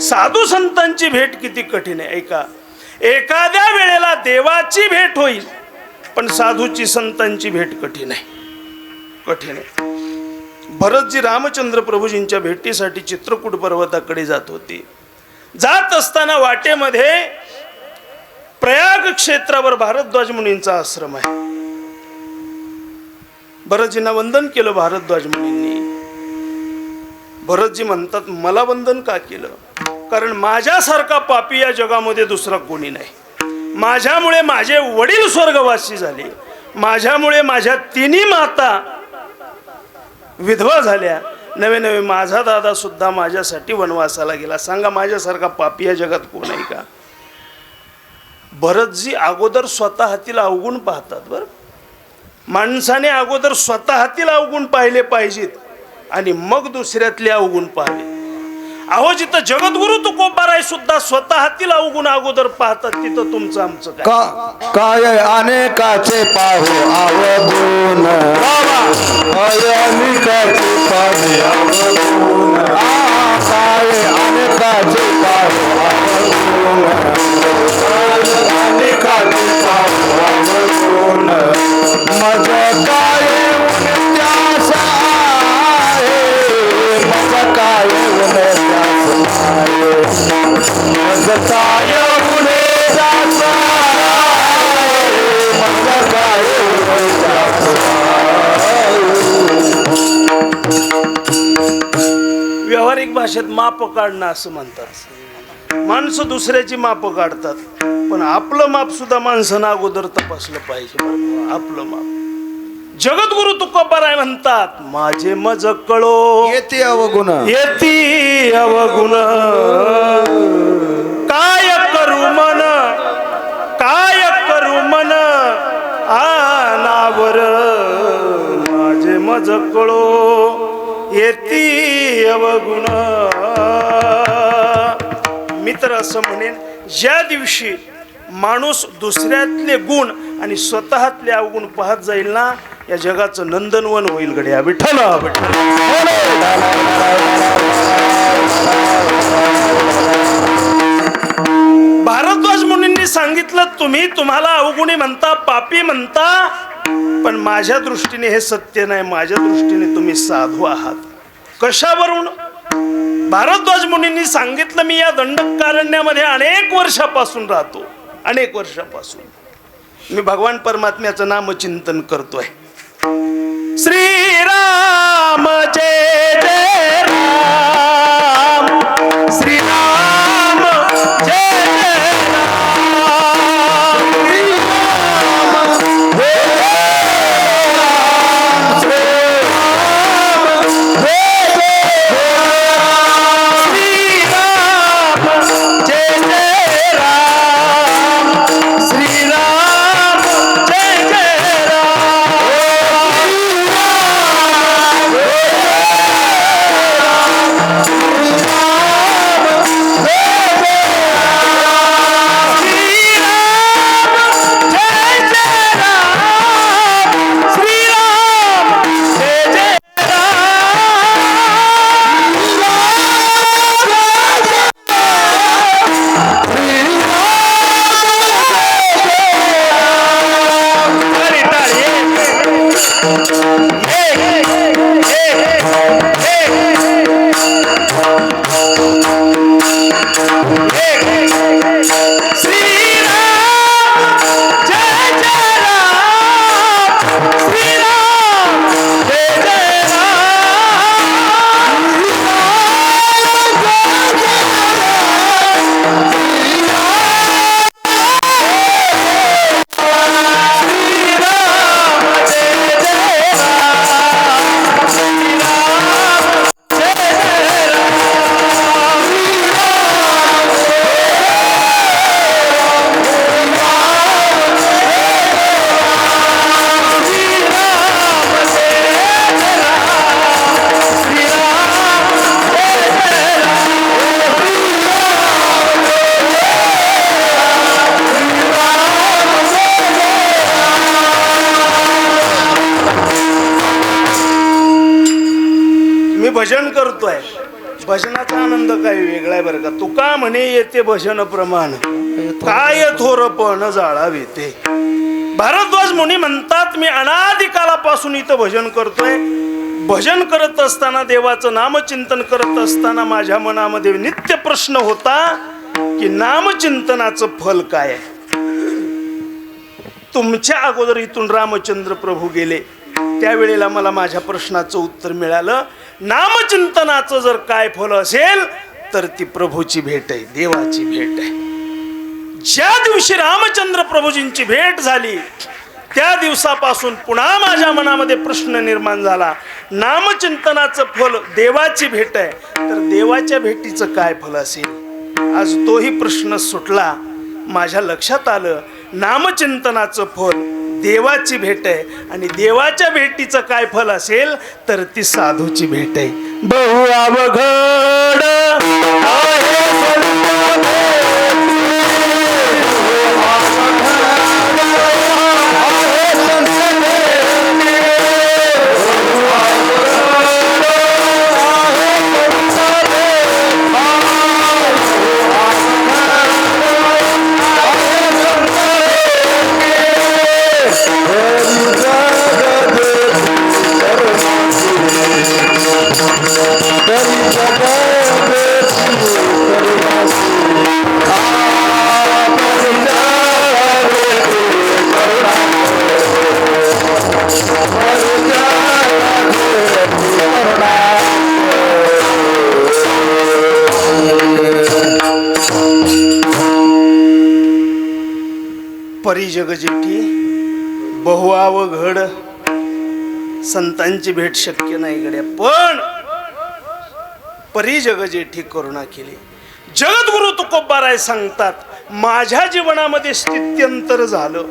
साधू संतांची भेट किती कठीण आहे ऐका. एखाद्या वेळेला देवाची भेट होईल पण साधूची संतांची भेट कठीण आहे. कठीण आहे. भरतजी रामचंद्र प्रभूजींच्या भेटीसाठी चित्रकूट पर्वताकडे जात होते. जात असताना वाटेमध्ये प्रयाग क्षेत्रावर भारद्वाज मुनींचा आश्रम आहे. भरतजींना वंदन केलं भारद्वाज मुनींनी. भरतजी म्हणतात मला वंदन का केलं? कारण माझ्यासारखा पापी या जगामध्ये दुसरा कोणी नाही. माझ्यामुळे माझे वडील स्वर्गवासी झाले. माझ्यामुळे माझ्या तिन्ही माता विधवा झाल्या. नवे नवे माझा दादा सुद्धा माझ्यासाठी वनवासाला गेला. सांगा माझ्यासारखा पापी या जगात कोण आहे का? भरतजी अगोदर स्वतः हातील अवगुण पाहतात बरं. माणसाने अगोदर स्वतः हातील अवगुण पाहिले पाहिजेत आणि मग दुसऱ्यातले अवगुण पाहावे. अहो जिथं जगद्गुरु तुकोबाराय सुद्धा स्वतः अवगुण अगोदर पाहतात तिथं तुमचं आमचं काय? का काय अनेकाचे पाहू अवगुण. काय अनेकाचे पाहू अवगुण. आ, काय अनेकाचे पाहू अवगुण. माप काढणं असं म्हणतात. माणसं दुसऱ्याची माप काढतात. पण आपलं माप सुद्धा माणसानं अगोदर तपासलं पाहिजे? आपलं माप. जगद्गुरु तुकोबाराय म्हणतात माझे मज कळो. येते अवगुण. येती अवगुण. काय करू मन? काय करू मन? आनावर. माझे मज कळो. येती अवगुण मित्र असं म्हणेन ज्या दिवशी माणूस दुसऱ्यातले गुण आणि स्वतःतले अवगुण पाहत जाईल ना या जगाचं नंदनवन होईल गड्या. विठ्ठल विठ्ठल. भारद्वाज मुनींनी सांगितलं तुम्ही तुम्हाला अवगुणी म्हणता पापी म्हणता पण माझ्या दृष्टीने हे सत्य नाही. माझ्या दृष्टीने तुम्ही साधू आहात. कशावरून? भारद्वाज मुनींनी सांगितलं मी या दंडकारण्यामध्ये अनेक वर्षापासून राहतो. अनेक वर्षापासून. मी भगवान परमात्म्याचं नामचिंतन करतोय. श्री भजन करतोय. भजनाचा आनंद काही वेगळा आहे बरं का. तुका म्हणे येते भजन प्रमाण. काय थोरपण जाळावे ते. भारद्वाज मुनी म्हणतात मी अनादिकालापासून इथं भजन करतोय. भजन करत असताना देवाचं नामचिंतन करत असताना माझ्या मनामध्ये नित्य प्रश्न होता की नामचिंतनाचं फल काय आहे? तुमच्या अगोदर इथून रामचंद्र प्रभू गेले. त्यावेळेला मला माझ्या प्रश्नाचं उत्तर मिळालं. नामचिंतनाचं जर काय फल असेल तर ती प्रभूची भेट आहे देवाची भेट आहे. ज्या दिवशी रामचंद्र प्रभूजींची भेट झाली त्या दिवसापासून पुन्हा माझ्या मनामध्ये प्रश्न निर्माण झाला. नामचिंतनाचं फल देवाची भेट आहे. तर देवाच्या भेटीचं काय फल असेल? आज तोही प्रश्न सुटला. माझ्या लक्षात आलं नामचिंतनाचं फल देवाची भेट आहे. आणि देवाच्या भेटीचं काय फल असेल तर ती साधूची भेट आहे. बहु अवघड परी परिजग जेठी बहुआव घड संतांची भेट शक्य नाही गड्या. पण परिजग जेठी करुणा केली. जगद्गुरु तुकोबाराय सांगतात माझ्या जीवनामध्ये स्थित्यंतर झालं.